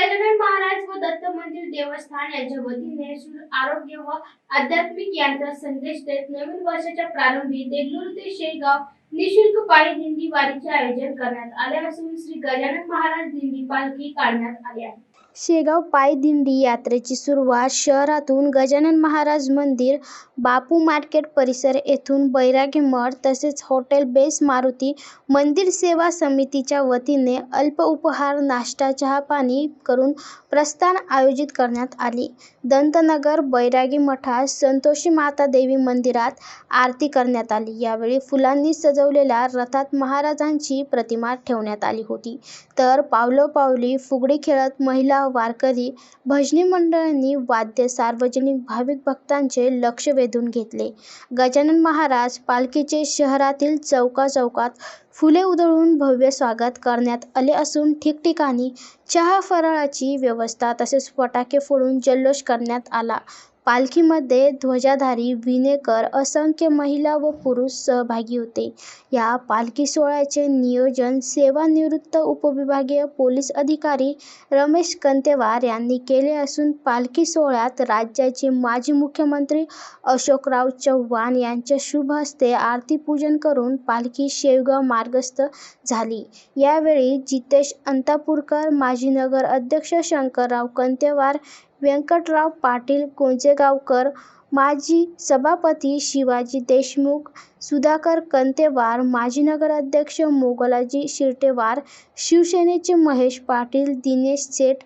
गजानन महाराज व दत्त मंदिर देवस्थान यांच्या वतीने आरोग्य व आध्यात्मिक यांचा संदेश देत नवीन वर्षाच्या प्रारंभी देगलूर ते शेगाव निशुल्क पायी दिंडी वारीचे आयोजन करण्यात आले असून श्री गजानन महाराज दिंडी पालखी काढण्यात आली आहे. शेगाव पायदिंडी यात्रेची सुरुवात शहरातून गजानन महाराज मंदिर बापू मार्केट परिसर येथून बैरागी मठ तसेच हॉटेल बेस मारुती मंदिर सेवा समितीच्या वतीने अल्प उपहार नाश्ता चहा पाणी करून प्रस्थान आयोजित करण्यात आली. दंतनगर बैरागी मठात संतोषी माता देवी मंदिरात आरती करण्यात आली. यावेळी फुलांनी सजवलेल्या रथात महाराजांची प्रतिमा ठेवण्यात आली होती. तर पावलोपावली फुगडी खेळत महिला वारकरी भजनी मंडळांनी वाद्य सार्वजनिक भाविक भक्तांचे लक्ष वेधून घेतले. गजानन महाराज पालखीचे शहरातील चौकाचौकात फुले उधळून भव्य स्वागत करण्यात आले असून ठिकठिकाणी चहा फराळाची व्यवस्था तसेच फटाके फोडून जल्लोष करण्यात आला. पालखीमध्ये ध्वजाधारी विणेकर असंख्य महिला व पुरुष सहभागी होते. या पालखी सोहळ्याचे नियोजन सेवानिवृत्त उपविभागीय पोलीस अधिकारी रमेश कंतेवार यांनी केले असून पालखी सोहळ्यात राज्याचे माजी मुख्यमंत्री अशोकराव चव्हाण यांच्या शुभ हस्ते आरती पूजन करून पालखी शेवगाव मार्गस्थ झाली. यावेळी जितेश अंतापूरकर माजी नगर अध्यक्ष शंकरराव कंतेवार व्यंकटराव पाटील कोंजेगावकर माजी सभापती शिवाजी देशमुख सुधाकर कंतेवार माजी नगराध्यक्ष मोगलाजी शिर्टेवार शिवसेनेचे महेश पाटील दिनेश सेठ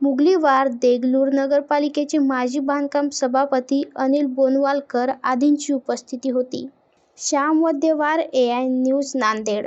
मुगलीवार देगलूर नगरपालिकेचे माजी बांधकाम सभापती अनिल बोनवालकर आदींची उपस्थिती होती. Shyam Waddewar A I News Nanded.